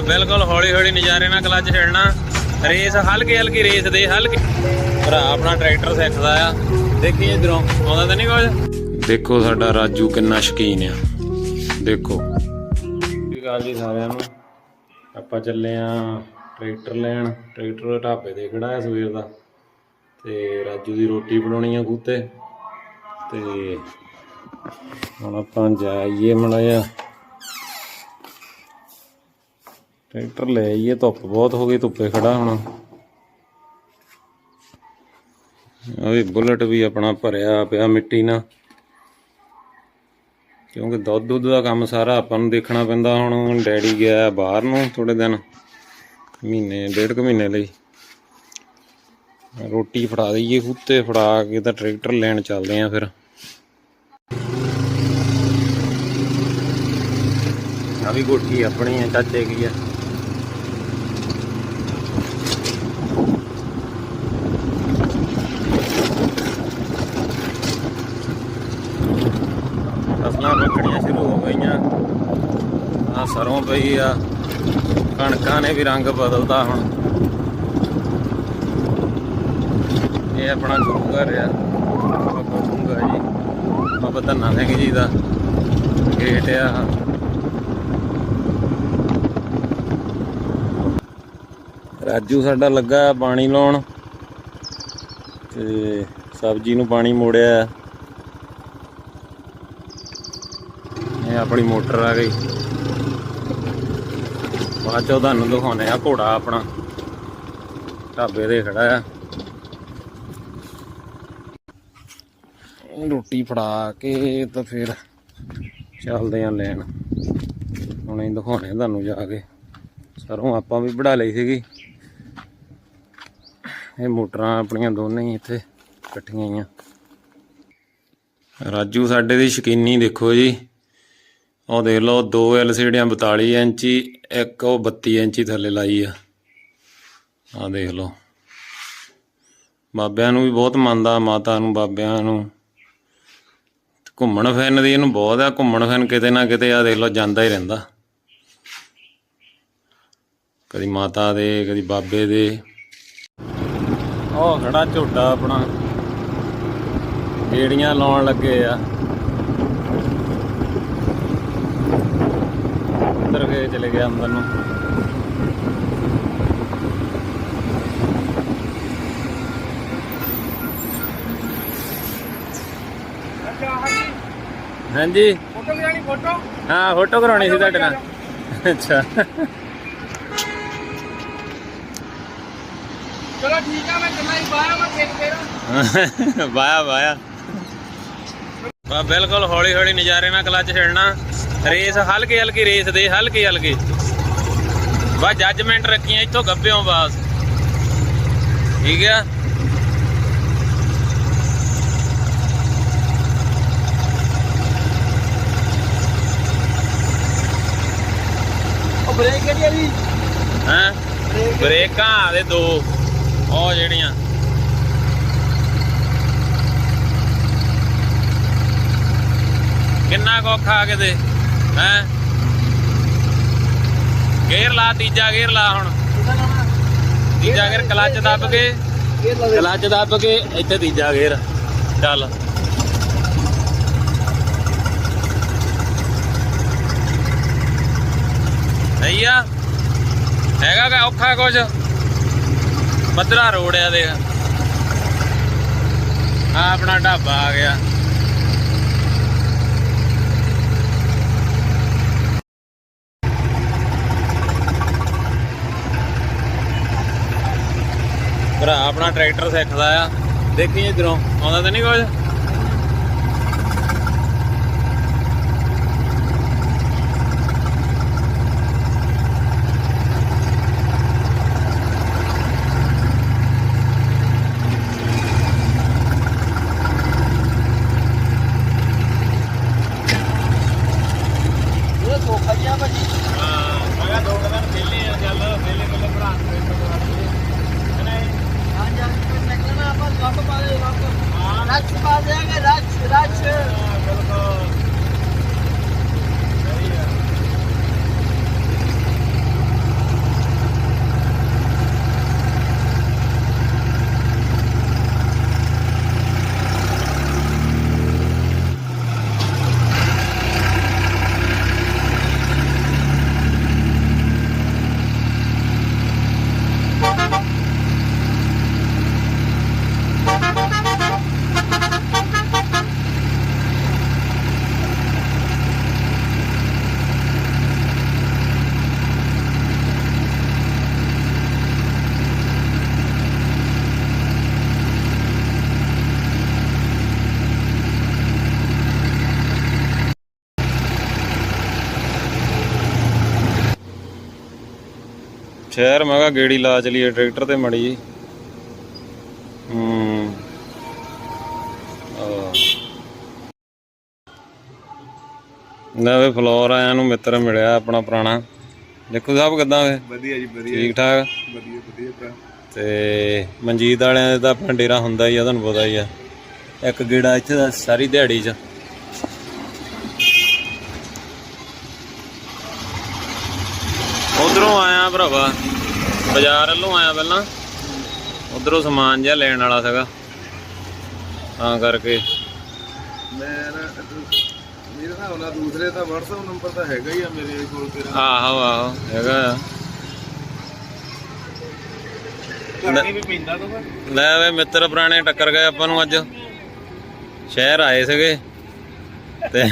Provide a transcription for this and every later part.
ਬਿਲਕੁਲ ਹੌਲੀ ਹੌਲੀ ਨਜ਼ਾਰੇ ਨਾਲ ਕਲੱਚ ਛੇੜਨਾ ਰੇਸ ਹਲਕੀ ਹਲਕੀ ਰੇਸ ਦੇ ਹਲਕੀ। ਭਰਾ ਆਪਣਾ ਟਰੈਕਟਰ ਸਿੱਖਦਾ ਆ। ਦੇਖੀ ਇਧਰੋਂ ਆਉਂਦਾ ਤਾਂ ਨਹੀਂ ਕੁਝ? ਦੇਖੋ ਸਾਡਾ ਰਾਜੂ ਕਿੰਨਾ ਸ਼ਕੀਨ ਆ। ਦੇਖੋ। ਗੱਲ ਜੀ ਸਾਰਿਆਂ ਨੂੰ। ਆਪਾਂ ਚੱਲੇ ਆ ਟਰੈਕਟਰ ਲੈਣ। ਟਰੈਕਟਰ ਢਾਬੇ ਤੇ ਖੜਾ ਹੈ ਸਵੇਰ ਦਾ। ਤੇ ਰਾਜੂ ਦੀ ਰੋਟੀ ਬਣਾਉਣੀ ਆ ਕੂਤੇ ਤੇ ਹੁਣ ਆਪਾਂ ਜਾਈਏ ਮੜਾਇਆ ਟਰੈਕਟਰ ਲੈ ਆਈਏ, ਧੁੱਪ ਬਹੁਤ ਹੋ ਗਈ, ਧੁੱਪੇ ਖੜਾ ਹੁਣ। ਉਹ ਬੁਲਟ ਵੀ ਆਪਣਾ ਭਰਿਆ ਪਿਆ ਮਿੱਟੀ ਨਾਲ। ਕਿਉਂਕਿ ਦੁੱਧ ਦੁੱਧ ਦਾ ਕੰਮ ਸਾਰਾ ਆਪਾਂ ਨੂੰ ਦੇਖਣਾ ਪੈਂਦਾ ਹੁਣ, ਡੈਡੀ ਗਿਆ ਬਾਹਰ ਨੂੰ ਥੋੜੇ ਦਿਨ, ਮਹੀਨੇ, ਡੇਢ ਕੁ ਮਹੀਨੇ ਲਈ। ਰੋਟੀ ਫੜਾ ਦਈਏ ਕੁੱਤੇ ਫੜਾ ਕੇ ਤਾਂ ਟਰੈਕਟਰ ਲੈਣ ਚੱਲਦੇ ਆਂ ਫਿਰ। ਆ ਵੀ ਕੋਠੀ ਆਪਣੀ ਹੈ, ਚਾਚੇ ਕੀ ਹੈ ਫਸਲਾਂ ਪੱਕਣੀਆਂ ਸ਼ੁਰੂ ਹੋ ਗਈਆਂ ਆ ਸਰੋਂ ਪਈ ਆ। ਕਣਕਾਂ ਨੇ ਵੀ ਰੰਗ ਬਦਲਦਾ ਹੁਣ। ਇਹ ਆਪਣਾ ਗੁਰੂ ਘਰ ਆ। ਬਾਬਾ ਗੁੰਗਾ ਜੀ। ਬਾਬਾ ਧੰਨਾ ਸਿੰਘ ਜੀ ਦਾ ਗੇਟ ਆ ਰਾਜੂ ਸਾਡਾ ਲੱਗਾ ਪਾਣੀ ਲਾਉਣ। ਤੇ ਸਬਜ਼ੀ ਨੂੰ ਪਾਣੀ ਮੋੜਿਆ। ਇਹ ਆਪਣੀ ਮੋਟਰ ਆ ਗਈ। ਬਾਅਦ ਚੋਂ ਤੁਹਾਨੂੰ ਦਿਖਾਉਣੇ ਆ ਘੋੜਾ ਆਪਣਾ। ਢਾਬੇ ਤੇ ਖੜਾ ਆ। ਰੋਟੀ ਫੜਾ ਕੇ ਤਾਂ ਫਿਰ ਚੱਲਦੇ ਆ ਲੈਣ। ਹੁਣ ਇਹ ਦਿਖਾਉਣੇ ਆ ਤੁਹਾਨੂੰ ਜਾ ਕੇ। ਸਰੋਂ ਆਪਾਂ ਵੀ ਵੜਾ ਲਈ ਸੀਗੀ। ਇਹ ਮੋਟਰਾਂ ਆਪਣੀਆਂ ਦੋਨੇ ਹੀ ਇੱਥੇ ਇਕੱਠੀਆਂ ਹੀ ਰਾਜੂ, ਸਾਡੇ ਦੀ ਸ਼ਕੀਨੀ ਦੇਖੋ ਜੀ। ਉਹ ਦੇਖ ਲਓ, ਦੋ ਐਲਸੀਡੀਆਂ 42 ਇੰਚੀ, ਇੱਕ ਉਹ 32 ਇੰਚੀ ਥੱਲੇ ਲਾਈ ਆ। ਆ ਦੇਖ ਲਓ। ਬਾਬਿਆਂ ਨੂੰ ਵੀ ਬਹੁਤ ਮੰਨਦਾ, ਮਾਤਾ ਨੂੰ, ਬਾਬਿਆਂ ਨੂੰ। ਘੁੰਮਣ ਫਿਰਨ ਦੀ ਇਹਨੂੰ ਬਹੁਤ ਆ, ਘੁੰਮਣ ਫਿਰਨ ਕਿਤੇ ਨਾ ਕਿਤੇ ਆ ਦੇਖ ਲਓ, ਜਾਂਦਾ ਹੀ ਰਹਿੰਦਾ। ਕਦੀ ਮਾਤਾ ਦੇ, ਕਦੀ ਬਾਬੇ ਦੇ। ਉਹ ਖੜਾ ਝੋਟਾ ਆਪਣਾ। ਢੇੜੀਆਂ ਲਾਉਣ ਲੱਗੇ ਆ ਅੰਦਰ ਗਏ ਚਲੇ ਗਿਆ ਅੰਦਰ ਨੂੰ। ਹਾਂਜੀ। ਫੋਟੋ ਕਰਾਣੀ ਫੋਟੋ? ਹਾਂ ਫੋਟੋ ਕਰਾਉਣੀ ਸੀ ਤੁਹਾਡੇ ਨਾਲ। ਅੱਛਾ। ਚਲੋ ਠੀਕ ਆ ਮੈਂ ਹੀ ਬਾਹਰ ਮੈਂ ਖੇਤ ਫੇਰ। ਵਾਇਆ ਵਾਇਆ ਬਾ ਬਿਲਕੁਲ ਹੌਲੀ ਹੌਲੀ ਨਜ਼ਾਰੇ ਨਾਲ ਕਲੱਚ ਛੇੜਨਾ। ਰੇਸ ਹਲਕੀ ਹਲਕੀ ਰੇਸ ਦੇ ਹਲਕੀ ਹਲਕੀ। ਬਾ ਜੱਜਮੈਂਟ ਰੱਖੀਆਂ ਇੱਥੋਂ ਗੱਬਿਓ ਬਾਸ। ਠੀਕ ਆ? ਉਹ ਬ੍ਰੇਕ ਕਿਹੜੀ ਆ ਜੀ? ਹੈਂ? ਬ੍ਰੇਕ ਬ੍ਰੇਕਾਂ ਦੇ ਦੋ। ਉਹ ਜਿਹੜੀਆਂ। ਕਿੰਨਾ ਕੁ ਔਖਾ ਕਿਤੇ? ਹੈ। ਗੇਅਰ ਲਾ, ਤੀਜਾ ਗੇਅਰ ਲਾ ਹੁਣ। ਤੀਜਾ ਗੇਅਰ ਕਲੱਚ ਦੱਬ ਕੇ, ਕਲੱਚ ਦੱਬ ਕੇ, ਇੱਥੇ ਤੀਜਾ ਗੇਅਰ। ਚੱਲ। ਸਹੀ ਆ। ਹੈਗਾ ਕਾ ਔਖਾ ਕੁਝ ਮਧਰਾ ਰੋਡ ਆ ਦੇਖ। ਆ ਆਪਣਾ ਢਾਬਾ ਆ ਗਿਆ। ਭਰਾ ਆਪਣਾ ਟਰੈਕਟਰ ਸਿੱਖਦਾ ਆ। ਦੇਖੀ ਇਧਰੋਂ ਆਉਂਦਾ ਤਾਂ ਨਹੀਂ ਕੁਝ ਇਹ ਸੋਖਾ ਜਿਹਾ ਭਾਜੀ ਹਾਂ ਮੈਂ ਕਿਹਾ ਦੋ ਕੁ ਦਿਨ ਵਿਹਲੇ ਆ ਚੱਲ ਵਿਹਲੇ ਕੋਲੇ ਭਰਾ ਨੂੰ ਟਰੈਕਟਰ ਕਰਾ ਦਈਏ ਨਹੀਂ ਹਾਂ ਜਾਂ ਨਿਕਲਣਾ ਪਾ ਦੇ ਰੱਖ ਰੱਖ ਪਾ ਦੇਾਂਗੇ ਰੱਖ ਰੱਖ ਬਿਲਕੁਲ ਸਹੀ ਆ ਸ਼ਹਿਰ ਮੈਂ ਕਿਹਾ ਗੇੜੀ ਲਾ ਚਲੀਏ ਟਰੈਕਟਰ ਤੇ ਮੜੀ ਜੀ ਹੂੰ। ਨਵੇਂ ਫਲੋਰ ਆਇਆ ਨੂੰ ਮਿੱਤਰ ਮਿਲਿਆ ਆਪਣਾ ਪੁਰਾਣਾ। ਦੇਖੋ ਸਾਹਿਬ ਕਿਦਾਂ ਵੇ? ਵਧੀਆ ਜੀ ਵਧੀਆ। ਠੀਕ ਠਾਕ? ਵਧੀਆ ਵਧੀਆ ਭਰਾ। ਤੇ ਮਨਜੀਤ ਵਾਲਿਆਂ ਦਾ ਤਾਂ ਆਪਣਾ ਡੇਰਾ ਹੁੰਦਾ ਹੀ ਆ ਤੁਹਾਨੂੰ ਪਤਾ ਹੀ ਆ। ਇੱਕ ਗੇੜਾ ਇੱਥੇ ਦਾ ਸਾਰੀ ਦਿਹਾੜੀ 'ਚ। ਉਧਰੋਂ ਆਇਆ ਭਰਾਵਾ ਬਾਜ਼ਾਰ ਵੱਲੋਂ ਆਇਆ ਪਹਿਲਾਂ। ਉਧਰੋਂ ਸਮਾਨ ਜਿਹਾ ਲੈਣ ਵਾਲਾ ਸੀਗਾ। ਤਾਂ ਕਰਕੇ। ਮੈਂ ਨਾ ਮੇਰੇ ਨਾਲ ਦੂਸਰੇ ਦਾ WhatsApp ਨੰਬਰ ਤਾਂ ਹੈਗਾ ਹੀ ਆ ਮੇਰੇ ਕੋਲ ਤੇਰਾ। ਆਹੋ ਆਹੋ ਹੈਗਾ ਆ। ਘਰ ਵੀ ਪੈਂਦਾ ਤਾਂ ਲੈ ਵੇ ਮਿੱਤਰ ਪੁਰਾਣੇ ਟੱਕਰ ਗਏ ਆਪਾਂ ਨੂੰ ਅੱਜ। ਸ਼ਹਿਰ ਆਏ ਸੀਗੇ। ਤੇ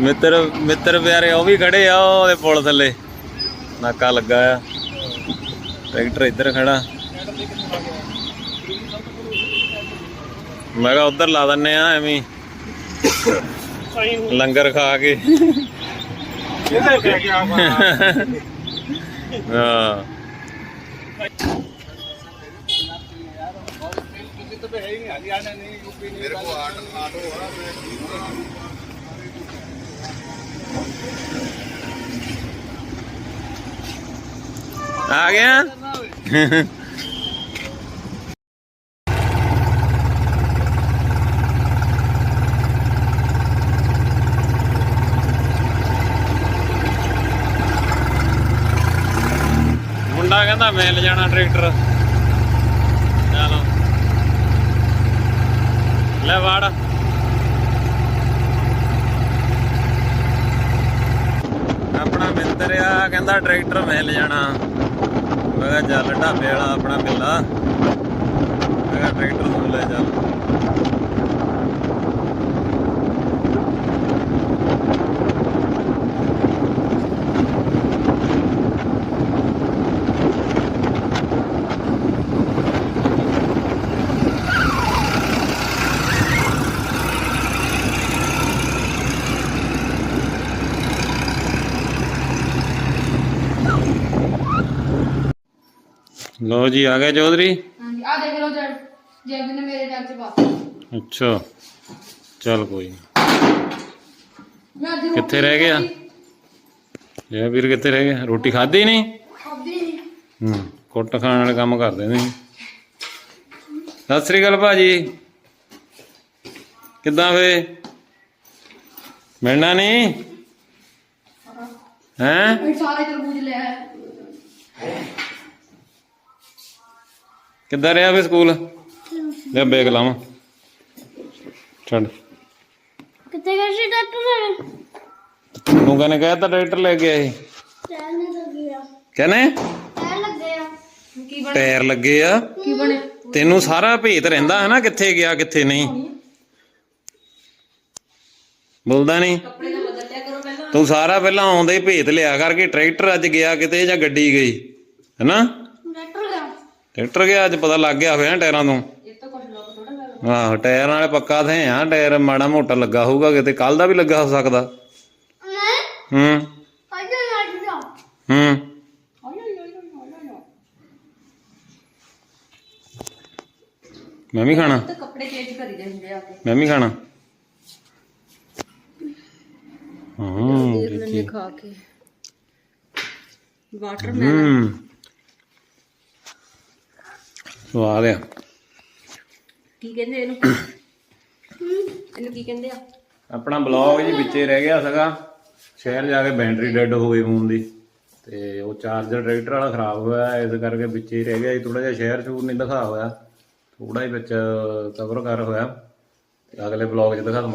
ਮਿੱਤਰ ਮਿੱਤਰ ਪਿਆਰੇ ਉਹ ਵੀ ਖੜੇ ਆ ਉਹਦੇ ਪੁਲ ਥੱਲੇ। ਨਾਕਾ ਲੱਗਾ ਆ। ਟਰੈਕਟਰ ਇੱਧਰ ਖੜਾ। ਮੈਂ ਕਿਹਾ ਉਧਰ ਲਾ ਦਿੰਨੇ ਆ ਐਵੇਂ। ਲੰਗਰ ਖਾ ਕੇ। ਇਹਦੇ ਪੈ ਗਿਆ ਹਾਂ। ਆਟੋ ਆਟੋ ਆ ਮੈਂ ਆ ਗਿਆ ਮੁੰਡਾ ਕਹਿੰਦਾ ਮਿਲ ਜਾਣਾ ਟਰੈਕਟਰ ਚਲੋ ਲੈ ਵਾੜ ਆਪਣਾ ਕਹਿੰਦਾ ਟਰੈਕਟਰ ਮਿਲ ਜਾਣਾ। ਮੈਂ ਕਿਹਾ ਚੱਲ ਢਾਬੇ ਵਾਲਾ ਆਪਣਾ ਬਿੱਲਾ। ਮੈਂ ਕਿਹਾ ਟਰੈਕਟਰ ਨੂੰ ਲੈ ਚੱਲ। ਲੋ ਜੀ ਆ ਗਏ ਚੌਧਰੀ? ਹਾਂਜੀ ਆ ਦੇਖ ਲਓ ਜੜ ਜੈਬ ਨੇ ਮੇਰੇ ਜੱਗ ਚ ਪਾ ਅੱਛਾ ਚੱਲ ਕੋਈ ਨੀ। ਮੈਂ ਅੱਜ ਕਿੱਥੇ ਰਹਿ ਗਿਆ? ਜੈ ਵੀਰ ਕਿੱਥੇ ਰਹਿ ਗਿਆ? ਰੋਟੀ ਖਾਧੀ ਨਹੀਂ? ਖਾਦੀ ਨਹੀਂ। ਹੂੰ ਕੁੱਟ ਖਾਣ ਵਾਲੇ ਕੰਮ ਕਰਦੇ ਨੇ। ਸਤਿ ਸ੍ਰੀ ਅਕਾਲ ਭਾਜੀ। ਕਿੱਦਾਂ ਫੇ? ਮਿਲਣਾ ਨਹੀਂ? ਹੈਂ। ਮੈਂ ਸਾਰੇ ਤਰਬੂਜ ਲਿਆ ਹੈ ਕਿੱਦਾਂ ਰਿਹਾ ਫੇ ਸਕੂਲ? ਲੈ ਬੈਗ ਲਾਵਾਂ। ਛੱਡ। ਕਿੱਥੇ ਗਏ ਸੀ ਡਾਕਟਰ ਤੂੰ ਕਹਿੰਨੇ ਕਹਿ ਤਾਂ ਡਾਕਟਰ ਲੈ ਕੇ ਆਏ? ਲੱਗਿਆ ਕਹਿੰਨੇ? ਟੈਲ ਲੱਗੇ ਆ। ਕੀ ਬਣ? ਟਾਇਰ ਲੱਗੇ ਆ। ਕੀ ਬਣਿਆ ਤੈਨੂੰ ਸਾਰਾ ਭੇਤ ਰਹਿੰਦਾ ਹੈ ਨਾ ਕਿੱਥੇ ਗਿਆ ਕਿੱਥੇ ਨਹੀਂ। ਬੋਲਦਾ ਨਹੀਂ। ਕੱਪੜੇ ਤਾਂ ਬਦਲ ਲਿਆ ਕਰੋ ਪਹਿਲਾਂ। ਤੂੰ ਸਾਰਾ ਪਹਿਲਾਂ ਆਉਂਦੇ ਭੇਤ ਲਿਆ ਕਰਕੇ ਟਰੈਕਟਰ ਅੱਜ ਗਿਆ ਕਿਤੇ ਜਾਂ ਗੱਡੀ ਗਈ ਹੈਨਾ ਟਰੈਕਟਰ ਗਿਆ ਅੱਜ ਪਤਾ ਲੱਗ ਗਿਆ ਹੋਇਆ ਟਾਇਰਾਂ ਤੋਂ ਇਹ ਤਾਂ ਕੁਝ ਲੋਕ ਥੋੜਾ ਕਰ ਆਹੋ ਟਾਇਰ ਨਾਲੇ ਪੱਕਾ ਥੇ ਆ ਟਾਇਰ ਮਾੜਾ ਮੋਟਾ ਲੱਗਾ ਹੋਊਗਾ ਕਿਤੇ ਕੱਲ ਦਾ ਵੀ ਲੱਗਾ ਹੋ ਸਕਦਾ। ਹੂੰ। ਹੂੰ। ਮੈਂ ਵੀ ਖਾਣਾ। ਤਾਂ ਕੱਪੜੇ ਚੇਂਜ ਕਰੀਦੇ ਹੁੰਦੇ ਆ ਕੇ ਮੈਂ ਵੀ ਖਾਣਾ। ਹਾਂ ਦੇਖ ਲੈਣੇ ਖਾ ਕੇ। ਵਾਟਰ ਹੂੰ। ਸਵਾਦ ਆ ਕੀ ਕਹਿੰਦੇ ਇਹਨੂੰ? ਇਹਨੂੰ ਕੀ ਕਹਿੰਦੇ ਆ? ਆਪਣਾ ਬਲੌਗ ਜੀ ਵਿੱਚੇ ਰਹਿ ਗਿਆ ਸੀਗਾ। ਸ਼ਹਿਰ ਜਾ ਕੇ ਬੈਟਰੀ ਡੈੱਡ ਹੋ ਗਈ ਫੋਨ ਦੀ। ਤੇ ਉਹ ਚਾਰਜਰ ਟਰੈਕਟਰ ਵਾਲਾ ਖਰਾਬ ਹੋਇਆ ਇਸ ਕਰਕੇ ਵਿੱਚੇ ਹੀ ਰਹਿ ਗਿਆ ਜੀ। ਥੋੜਾ ਜਿਹਾ ਸ਼ਹਿਰ ਸ਼ੂਰ ਨਹੀਂ ਦਿਖਾ ਹੋਇਆ। ਥੋੜਾ ਹੀ ਵਿੱਚ ਕਵਰ ਕਰ ਹੋਇਆ। ਅਗਲੇ ਬਲੌਗ 'ਚ ਦਿਖਾ ਦਵਾਂ